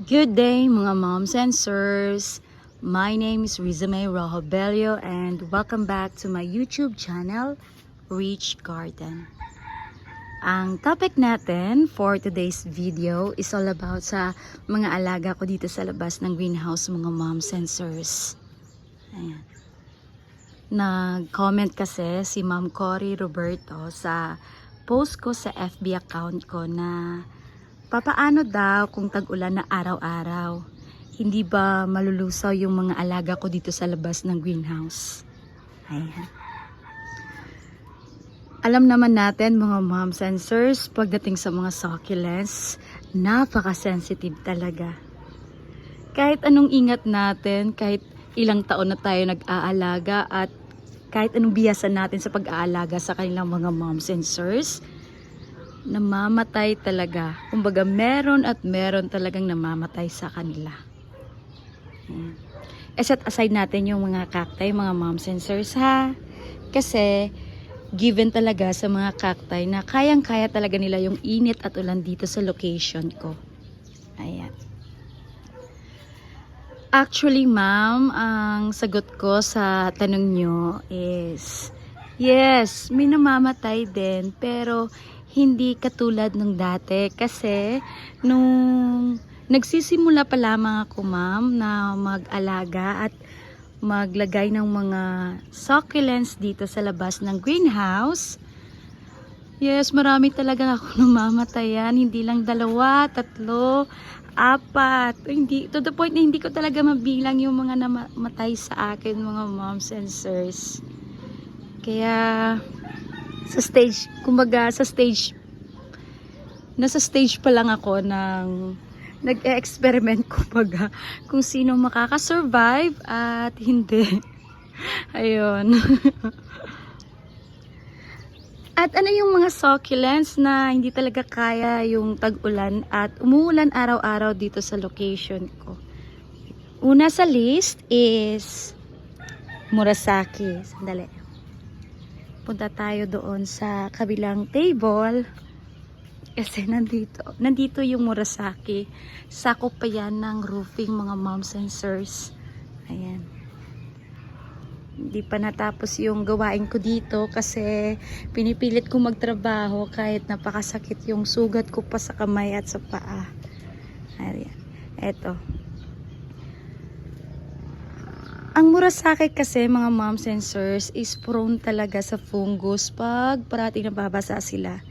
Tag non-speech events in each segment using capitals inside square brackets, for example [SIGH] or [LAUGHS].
Good day mga moms and sirs. My name is Rizame Rojo and welcome back to my YouTube channel, Rich Garden. Ang topic natin for today's video is all about sa mga alaga ko dito sa labas ng greenhouse mga moms and sirs. Ayan. Nag-comment kasi si Ma'am Cory Roberto sa post ko sa FB account ko na papaano daw kung tag-ulan na araw-araw? Hindi ba malulusaw yung mga alaga ko dito sa labas ng greenhouse? Ayan. Alam naman natin mga moms and sirs, pagdating sa mga succulents, napaka-sensitive talaga. Kahit anong ingat natin, kahit ilang taon na tayo nag-aalaga at kahit anong biyasan natin sa pag-aalaga sa kanilang mga moms and sirs, namamatay talaga. Kumbaga, meron at meron talagang namamatay sa kanila. Ayan. E set aside natin yung mga cacti, mga moms and sirs ha. Kasi, given talaga sa mga cacti na kayang-kaya talaga nila yung init at ulan dito sa location ko. Ayan. Actually, ma'am, ang sagot ko sa tanong nyo is, yes, may namamatay din, pero hindi katulad nung dati. Kasi, nung nagsisimula pa lamang ako, ma'am, na mag-alaga at maglagay ng mga succulents dito sa labas ng greenhouse, Yes, marami talaga ako [LAUGHS] namamatayan. Hindi lang dalawa, tatlo, apat. Hindi, to the point na hindi ko talaga mabilang yung mga namatay sa akin, mga moms and sirs. Kaya, sa stage, kumbaga sa stage, nasa stage pa lang ako ng nag-experiment [LAUGHS] kumbaga kung sino makakasurvive at hindi. [LAUGHS] Ayun. [LAUGHS] At ano yung mga succulents na hindi talaga kaya yung tag-ulan at umuulan araw-araw dito sa location ko. Una sa list is Murasaki. Sandali. Punta tayo doon sa kabilang table. Kasi nandito, nandito yung Murasaki. Sakop pa yan ng roofing mga moms and sirs. Ayan hindi pa natapos yung gawain ko dito kasi pinipilit ko magtrabaho kahit napakasakit yung sugat ko pa sa kamay at sa paa. Ayan. Eto. Ang murasaki kasi mga moms and sirs is prone talaga sa fungus pag parating nababasa sila.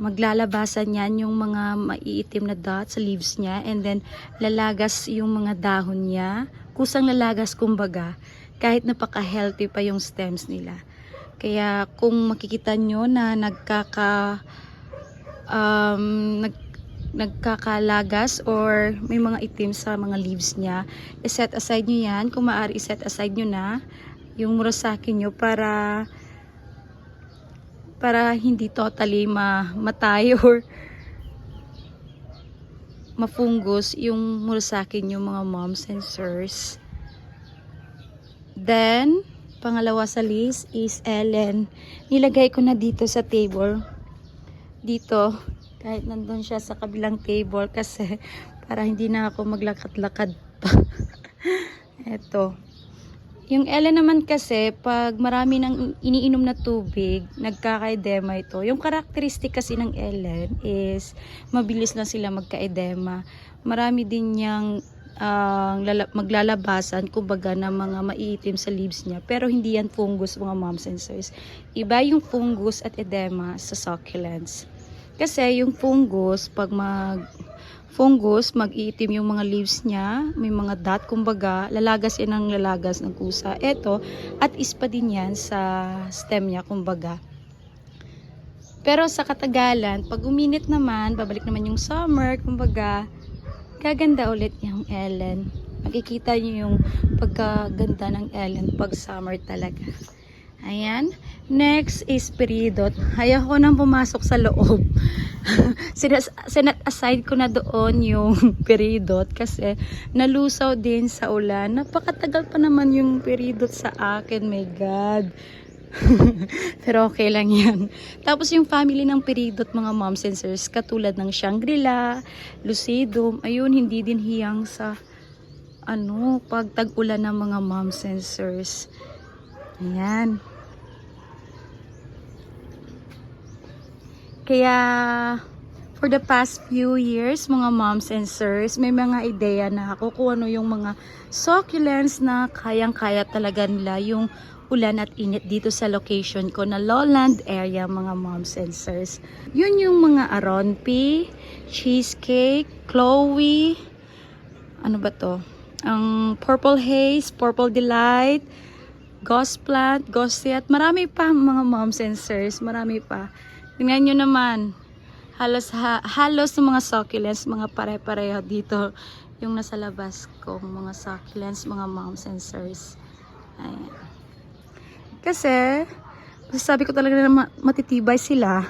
Maglalabasan yan yung mga maiitim na dots sa leaves niya and then lalagas yung mga dahon niya. Kusang lalagas kumbaga kahit napaka-healthy pa yung stems nila. Kaya kung makikita nyo na nagkaka um, nag, nagkakalagas or may mga itim sa mga leaves niya, iset aside nyo yan. Kung maaari, iset aside nyo na yung murasaki nyo para para hindi totally mamatay [LAUGHS] or mafungus yung murasaki nyo mga moms and sirs. Then, pangalawa sa list is Ellen. Nilagay ko na dito sa table. Dito, kahit nandun siya sa kabilang table kasi [LAUGHS] para hindi na ako maglakad-lakad pa. [LAUGHS] Eto. Yung Ellen naman kasi, pag marami ng iniinom na tubig, nagkaka-edema ito. Yung karakteristik kasi ng Ellen is mabilis lang sila magka-edema. Marami din niyang ang uh, maglalabasan kumbaga ng mga maiitim sa leaves niya pero hindi yan fungus mga moms and sirs iba yung fungus at edema sa succulents kasi yung fungus pag mag fungus mag-iitim yung mga leaves niya may mga dot kumbaga lalagas yan ng lalagas ng kusa eto at ispa din yan sa stem niya kumbaga pero sa katagalan pag uminit naman babalik naman yung summer kumbaga gaganda ulit yung Ellen. Makikita niyo yung pagkaganda ng Ellen pag summer talaga. Ayan. Next is peridot. Ayaw ko nang pumasok sa loob. [LAUGHS] Sinet aside ko na doon yung [LAUGHS] peridot kasi nalusaw din sa ulan. Napakatagal pa naman yung peridot sa akin. My God. [LAUGHS] Pero okay lang yan. Tapos yung family ng Peridot, mga mom sensors, katulad ng Shangri-La, Lucidum, ayun, hindi din hiyang sa ano, pag tag-ulan ng mga mom sensors. Ayan. Kaya, for the past few years, mga moms and sirs, may mga ideya na ako kung ano yung mga succulents na kayang-kaya talaga nila yung ulan at init dito sa location ko na lowland area mga moms and sirs. Yun yung mga aronpi, cheesecake, chloe, ano ba to? Ang purple haze, purple delight, ghost plant, ghostiat, marami pa mga moms and sirs, marami pa. Tingnan nyo naman, halos, ha, halos ng mga succulents, mga pare-pareho dito [LAUGHS] yung nasa labas ko, mga succulents, mga moms and sirs. Ayan. Kasi, sabi ko talaga na ma- matitibay sila.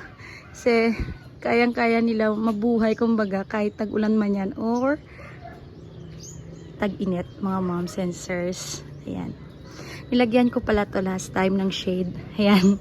Kasi, kayang-kaya nila mabuhay, kumbaga, kahit tag-ulan man yan, or tag-init, mga moms and sirs. Ayan. Nilagyan ko pala to last time ng shade. Ayan.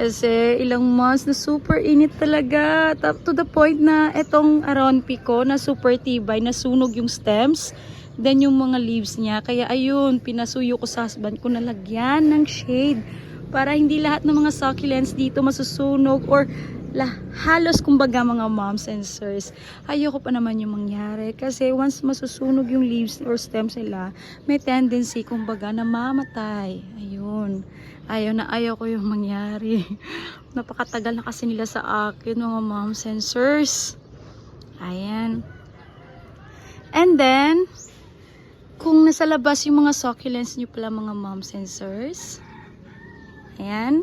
Kasi ilang months na super init talaga. Tap- To the point na etong aronpi ko na super tibay, nasunog yung stems. Then yung mga leaves niya. Kaya ayun, pinasuyo ko sa husband ko na lagyan ng shade. Para hindi lahat ng mga succulents dito masusunog or la, halos kumbaga mga moms and sirs. Ayoko pa naman yung mangyari. Kasi once masusunog yung leaves or stems nila, may tendency kumbaga na mamatay. Ayun. Ayaw na ayaw ko yung mangyari. [LAUGHS] Napakatagal na kasi nila sa akin, mga mom sensors. Ayan. And then, kung nasa labas yung mga succulents nyo pala mga mom sensors. Ayan.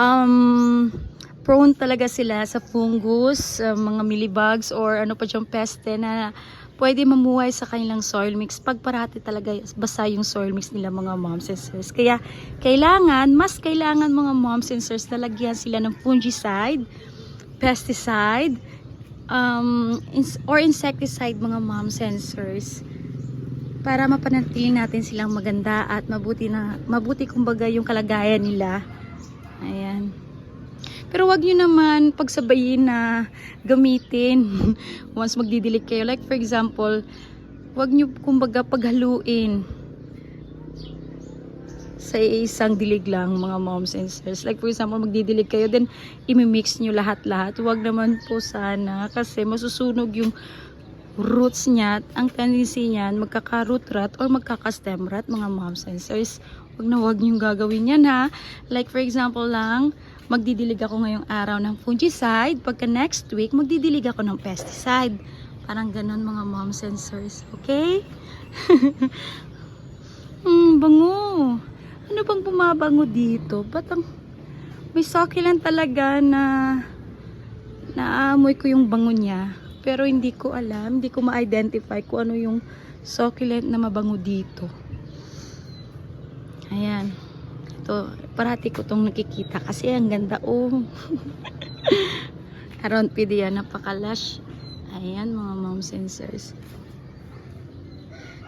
Um, prone talaga sila sa fungus, uh, mga millibugs, or ano pa dyan peste na pwede mamuhay sa kanilang soil mix pag parati talaga basa yung soil mix nila mga moms and sirs. Kaya kailangan, mas kailangan mga moms and sirs na sila ng fungicide, pesticide, um, or insecticide mga moms and sirs para mapanatili natin silang maganda at mabuti na mabuti kumbaga yung kalagayan nila. Ayan. Pero wag nyo naman pagsabayin na gamitin [LAUGHS] once magdidilig kayo. Like for example, wag nyo kumbaga paghaluin sa isang dilig lang mga moms and sisters. Like for example, magdidilig kayo, then imimix nyo lahat-lahat. Wag naman po sana kasi masusunog yung roots niya. Ang tendency niyan, magkaka-root rot or magkaka-stem rot mga moms and sisters. Wag na wag nyo gagawin yan ha. Like for example lang, magdidilig ako ngayong araw ng fungicide. Pagka next week, magdidilig ako ng pesticide. Parang ganun mga moms and sirs. Okay? [LAUGHS] hmm, bango. Ano bang bumabango dito? Ba't ang... May succulent talaga na... Naamoy ko yung bango niya. Pero hindi ko alam, hindi ko ma-identify kung ano yung succulent na mabango dito. Ayan. Ito, parati ko tong nakikita kasi ang ganda oh. [LAUGHS] Around PD yan, napakalash. Ayan mga mom sensors.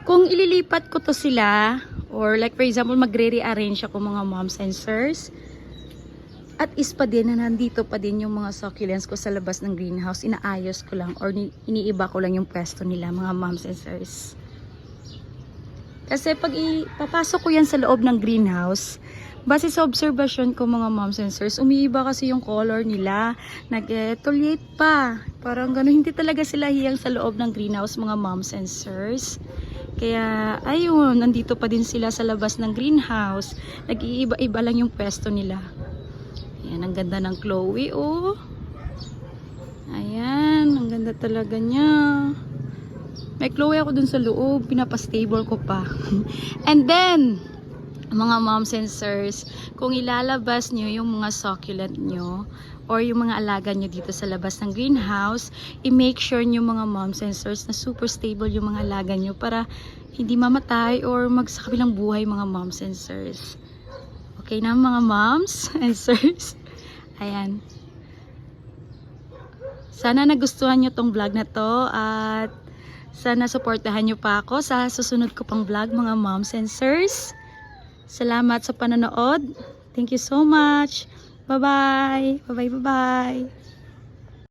Kung ililipat ko to sila, or like for example, magre-rearrange ako mga mom sensors, at is pa din na nandito pa din yung mga succulents ko sa labas ng greenhouse, inaayos ko lang or ni- iniiba ko lang yung pwesto nila mga mom sensors. Kasi pag ipapasok ko yan sa loob ng greenhouse, base sa observation ko mga mom sensors, umiiba kasi yung color nila. Nag-etoliate pa. Parang gano'n, hindi talaga sila hiyang sa loob ng greenhouse mga mom sensors. Kaya, ayun, nandito pa din sila sa labas ng greenhouse. Nag-iiba-iba lang yung pwesto nila. Ayan, ang ganda ng Chloe, oh. Ayan, ang ganda talaga niya. May Chloe ako dun sa loob, pinapastable ko pa. And then, mga moms and sirs, kung ilalabas nyo yung mga succulent nyo, or yung mga alaga nyo dito sa labas ng greenhouse, i-make sure nyo mga moms and sirs na super stable yung mga alaga nyo para hindi mamatay or magsakabilang buhay mga moms and sirs. Okay na mga moms and [LAUGHS] sirs? Ayan. Sana nagustuhan nyo tong vlog na to at Sana supportahan nyo pa ako sa susunod ko pang vlog mga moms and sirs. Salamat sa panonood. Thank you so much. Bye-bye. Bye-bye, bye-bye.